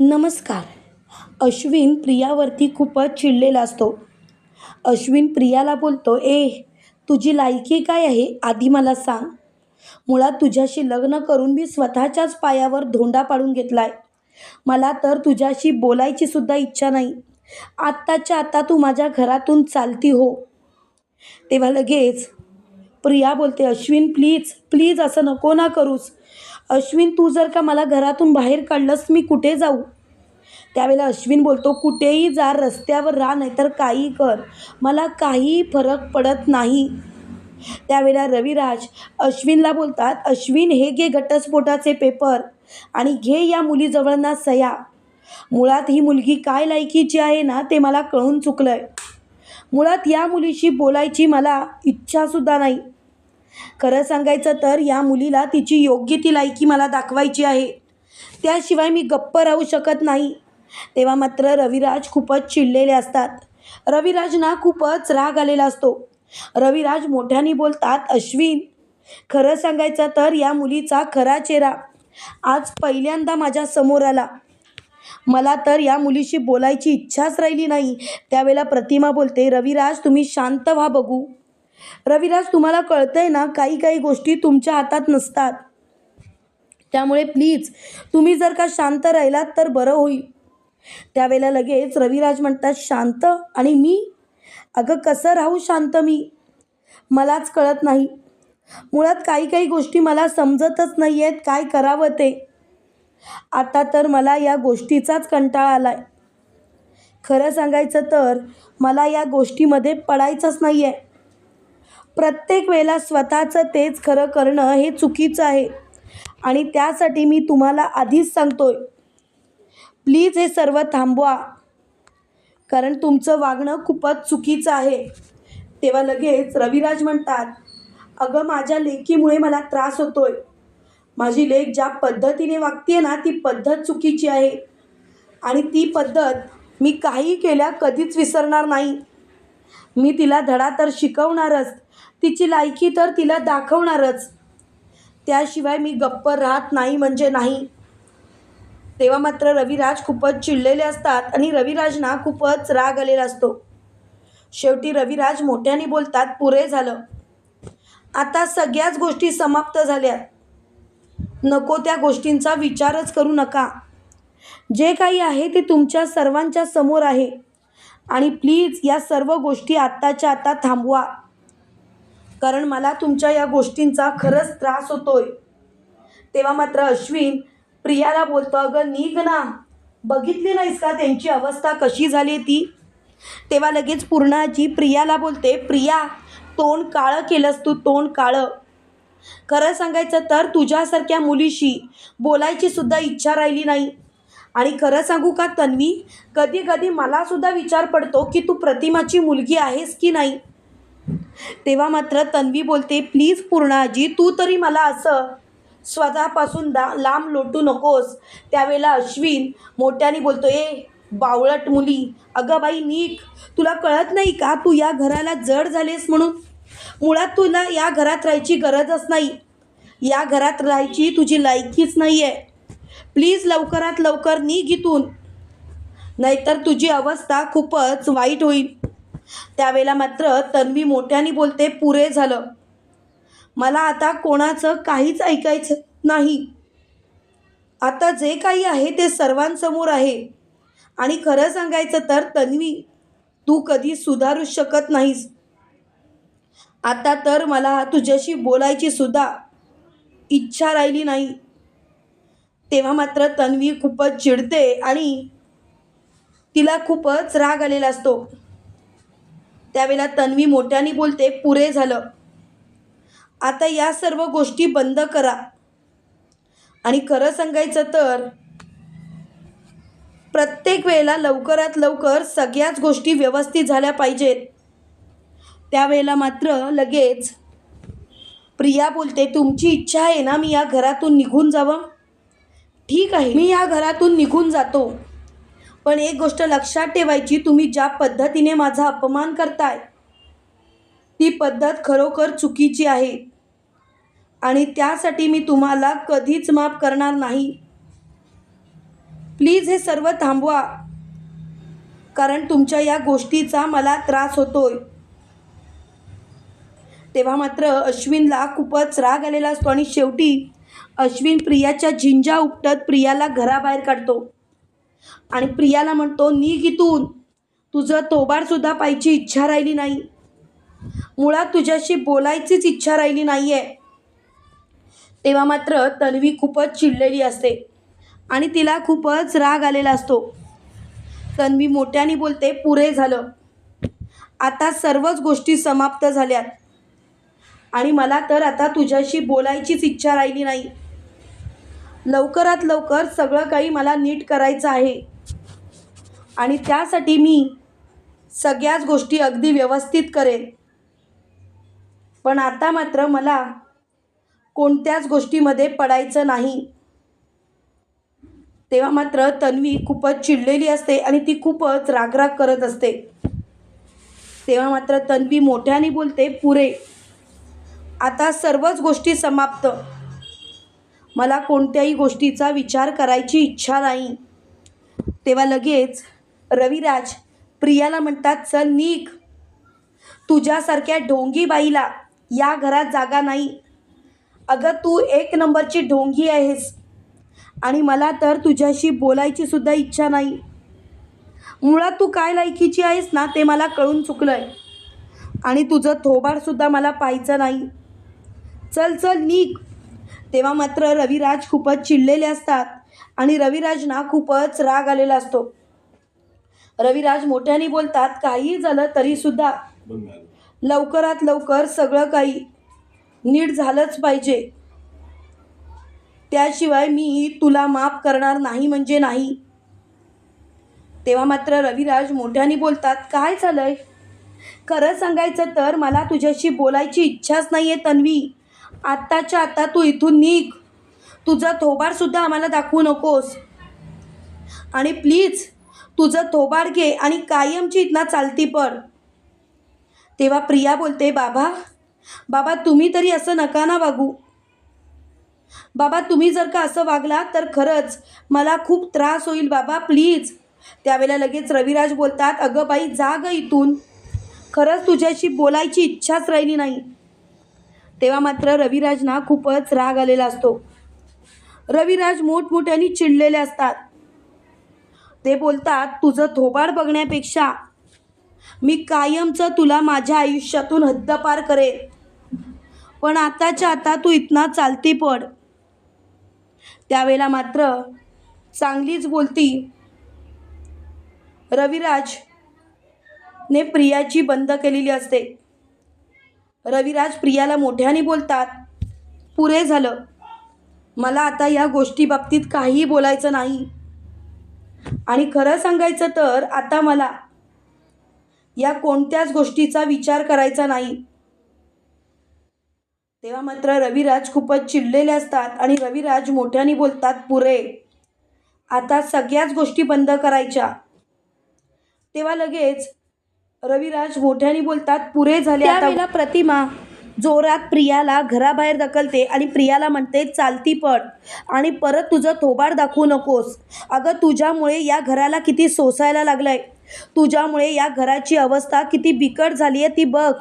नमस्कार. अश्विन प्रियावरती खूपच चिडलेला असतो. अश्विन प्रियाला बोलतो ए तुझी लायकी काय आहे? आधी मला सांग. मुळात तुझ्याशी लग्न करून मी स्वतःच्याच पायावर धोंडा पाडून घेतला आहे मला तर तुझ्याशी बोलायची सुद्धा इच्छा नाही. आत्ताच्या आत्ता तू माझ्या घरातून चालती हो. तेव्हा लगेच प्रिया बोलते अश्विन प्लीज प्लीज असं नको ना करूस. अश्विन तू जर का मला घरातून बाहेर काढलंस मी कुठे जाऊ? त्यावेळेला अश्विन बोलतो कुठेही जा रस्त्यावर राहा नाहीतर काही कर. मला काही फरक पडत नाही. त्यावेळेला रविराज अश्विनला बोलतात अश्विन हे घे घटस्फोटाचे पेपर आणि घे या मुलीजवळ ना सया मुळात ही मुलगी काय लायकीची आहे ना ते मला कळून चुकलं आहे मुळात या मुलीशी बोलायची मला इच्छासुद्धा नाही. खरं सांगायचं तर या मुलीला तिची योग्य ती लायकी मला दाखवायची आहे. त्याशिवाय मी गप्प राहू शकत नाही. तेव्हा मात्र रविराज खूपच चिडलेले असतात. रविराजना खूपच राग आलेला असतो. रविराज मोठ्याने बोलतात अश्विन खरं सांगायचं तर या मुलीचा खरा चेहरा आज पहिल्यांदा माझ्यासमोर आला. मला तर या मुलीशी बोलायची इच्छाच राहिली नाही. त्यावेळेला प्रतिमा बोलते रविराज तुम्ही शांत व्हा बघू. रविराज तुम्हाला कळतंय ना काही काही गोष्टी तुमच्या हातात नसतात. त्यामुळे प्लीज तुम्ही जर का शांत राहिलात तर बरं होईल. त्यावेळेला लगेच रविराज म्हणतात शांत आणि मी? अगं कसं राहू शांत मी? मलाच कळत नाही. मुळात काही काही गोष्टी मला समजतच नाही आहेत काय करावं ते? आता तर मला या गोष्टीचाच कंटाळा आला आहे खरं सांगायचं तर मला या गोष्टीमध्ये पडायचंच नाही आहे प्रत्येक वेळेला स्वतःचं तेच खरं करणं हे चुकीचं आहे. आणि त्यासाठी मी तुम्हाला आधीच सांगतोय प्लीज हे सर्व थांबवा. कारण तुमचं वागणं खूपच चुकीचं आहे. तेव्हा लगेच रविराज म्हणतात अगं माझ्या लेखीमुळे मला त्रास होतोय. माझी लेख ज्या पद्धतीने वागते ना ती पद्धत चुकीची आहे. आणि ती पद्धत मी काही केल्या कधीच विसरणार नाही. मी तिला धडा तर शिकवणारच तिची लायकी तर तिला दाखवणारच. त्याशिवाय मी गप्प राहत नाही म्हणजे नाही. तेव्हा मात्र रविराज खूपच चिडलेले असतात आणि रविराजना खूपच राग आलेला असतो. शेवटी रविराज मोठ्याने बोलतात पुरे झालं. आता सगळ्याच गोष्टी समाप्त झाल्या. नको त्या गोष्टींचा विचारच करू नका. जे काही आहे ते तुमच्या सर्वांच्या समोर आहे. आणि प्लीज या सर्व गोष्टी आत्ताच्या आत्ता थांबवा. कारण मला तुमच्या या गोष्टींचा खरंच त्रास होतोय. तेव्हा मात्र अश्विन प्रियाला बोलतो अगं निघ ना. बघितली नाहीस का त्यांची अवस्था कशी झाली ती? तेव्हा लगेच पूर्णाजी प्रियाला बोलते प्रिया तोंड काळं केलंस तू तोंड काळं. खरं सांगायचं तर तुझ्यासारख्या मुलीशी बोलायची सुद्धा इच्छा राहिली नाही. आणि खरं सांगू का तन्वी? कधी कधी मलासुद्धा विचार पडतो की तू प्रतिमाची मुलगी आहेस की नाही? तेव्हा मात्र तन्वी बोलते प्लीज पूर्णाजी तू तरी मला असं स्वतःपासून दा लांब लोटू नकोस. त्यावेळेला अश्विन मोठ्याने बोलतो ए बावळट मुली अगं बाई नीक तुला कळत नाही का तू या घराला जड झालेस म्हणून? मुळात तुला या घरात राहायची गरजच नाही. या घरात राहायची तुझी लायकीच नाही आहे प्लीज लवकरात लवकर निघ इथून नाहीतर तुझी अवस्था खूपच वाईट होईल. त्यावेळेला मात्र तन्वी मोठ्याने बोलते पुरे झालं. मला आता कोणाचं काहीच ऐकायचं नाही. आता जे काही आहे ते सर्वांसमोर आहे. आणि खरं सांगायचं तर तन्वी तू कधी सुधारू शकत नाहीस. आता तर मला तुझ्याशी बोलायची सुद्धा इच्छा राहिली नाही. तेव्हा मात्र तन्वी खूपच चिडते आणि तिला खूपच राग आलेला असतो. त्यावेळेला तन्वी मोठ्याने बोलते पुरे झालं. आता या सर्व गोष्टी बंद करा. आणि खरं सांगायचं तर प्रत्येक वेळेला लवकरात लवकर सगळ्याच गोष्टी व्यवस्थित झाल्या पाहिजेत. त्यावेळेला मात्र लगेच प्रिया बोलते तुमची इच्छा आहे ना मी या घरातून निघून जावं? ठीक आहे. मी या घरातून निघून जातो. पण एक गोष्ट लक्षात ठेवायची तुम्ही ज्या पद्धतीने माझा अपमान करताय ती पद्धत खरोखर चुकीची आहे. आणि त्यासाठी मी तुम्हाला कधीच माफ करणार नाही. प्लीज हे सर्व थांबवा कारण तुमच्या या गोष्टीचा मला त्रास होतोय. तेव्हा मात्र अश्विनला खूपच राग आलेला असतो आणि शेवटी अश्विन प्रियाच्या झिंजा उपटत प्रियाला घराबाहेर काढतो. आणि प्रियाला म्हणतो निघ इथून तुझं तोबाडसुद्धा पाहिजे इच्छा राहिली नाही. मुळात तुझ्याशी बोलायचीच इच्छा राहिली नाही आहे तेव्हा मात्र तन्वी खूपच चिडलेली असते आणि तिला खूपच राग आलेला असतो. तन्वी मोठ्याने बोलते पुरे झालं. आता सर्वच गोष्टी समाप्त झाल्यात आणि मला तर आता तुझ्याशी बोलायचीच इच्छा राहिली नाही. लवकरात लवकर सगळं काही मला नीट करायचं आहे. आणि त्यासाठी मी सगळ्याच गोष्टी अगदी व्यवस्थित करेन. पण आता मात्र मला कोणत्याच गोष्टीमध्ये पडायचं नाही. तेव्हा मात्र तन्वी खूपच चिडलेली असते आणि ती खूपच रागराग करत असते. तेव्हा मात्र तन्वी मोठ्याने बोलते पुरे आता सर्वच गोष्टी समाप्त. मला कोणत्याही गोष्टीचा विचार करायची इच्छा नाही. तेव्हा लगेच रविराज प्रियाला म्हणतात चल निघ. तुझ्यासारख्या ढोंगी बाईला या घरात जागा नाही. अगं तू एक नंबरची ढोंगी आहेस आणि मला तर तुझ्याशी बोलायची सुद्धा इच्छा नाही. मुळात तू काय लायकीची आहेस ना ते मला कळून चुकलं आहे आणि तुझं थोबाडसुद्धा मला पाहायचं नाही. चल चल निघ. तेव्हा मात्र रविराज खूपच चिडलेले असतात आणि रविराजना खूपच राग आलेला असतो. रविराज मोठ्याने बोलतात काही झालं तरीसुद्धा लवकरात लवकर सगळं काही नीट झालंच पाहिजे. त्याशिवाय मी तुला माफ करणार नाही म्हणजे नाही. तेव्हा मात्र रविराज मोठ्याने बोलतात काय झालंय? खरं सांगायचं तर मला तुझ्याशी बोलायची इच्छाच नाही आहे तन्वी. आत्ताच्या आता तू इथून निघ. तुझा थोबारसुद्धा आम्हाला दाखवू नकोस. आणि प्लीज तुझं थोबार घे आणि कायमची इथना चालती पड. तेव्हा प्रिया बोलते बाबा बाबा तुम्ही तरी असं नका ना वागू. बाबा तुम्ही जर का असं वागला तर खरंच मला खूप त्रास होईल बाबा प्लीज. त्यावेळेला लगेच रविराज बोलतात अगं बाई जा ग इथून. खरंच तुझ्याशी बोलायची इच्छाच राहिली नाही. तेव्हा मात्र रविराजना खूपच राग आलेला असतो. रविराज मोठमोठ्याने चिडलेले असतात. ते बोलतात तुझं थोबाड बघण्यापेक्षा मी कायमचं तुला माझ्या आयुष्यातून हद्दपार करेन. पण आताच्या आता तू इतना चालती पड. त्यावेळेला मात्र चांगलीच बोलती. रविराज ने प्रियाची बंद केलेली असते. रविराज प्रियाला मोठ्याने बोलतात पुरे झालं. मला आता या गोष्टीबाबतीत काहीही बोलायचं नाही. आणि खरं सांगायचं तर आता मला या कोणत्याच गोष्टीचा विचार करायचा नाही. तेव्हा मात्र रविराज खूपच चिडलेले असतात आणि रविराज मोठ्याने बोलतात पुरे आता सगळ्याच गोष्टी बंद करायच्या. तेव्हा लगेच रविराज मोठ्याने बोलतात पुरे झाले आता. प्रतिमा जोरात प्रियाला घराबाहेर ढकलते आणि प्रियाला म्हणते चालती पड आणि परत तुझं थोबाड दाखवू नकोस. अगं तुझ्यामुळे या घराला किती सोसायला लागलंय. तुझ्यामुळे या घराची अवस्था किती बिकट झाली आहे ती बघ.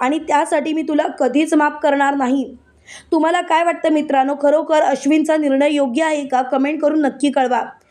आणि त्यासाठी मी तुला कधीच माफ करणार नाही. तुम्हाला काय वाटतं मित्रांनो? खरोखर अश्विनचा निर्णय योग्य आहे का? कमेंट करून नक्की कळवा.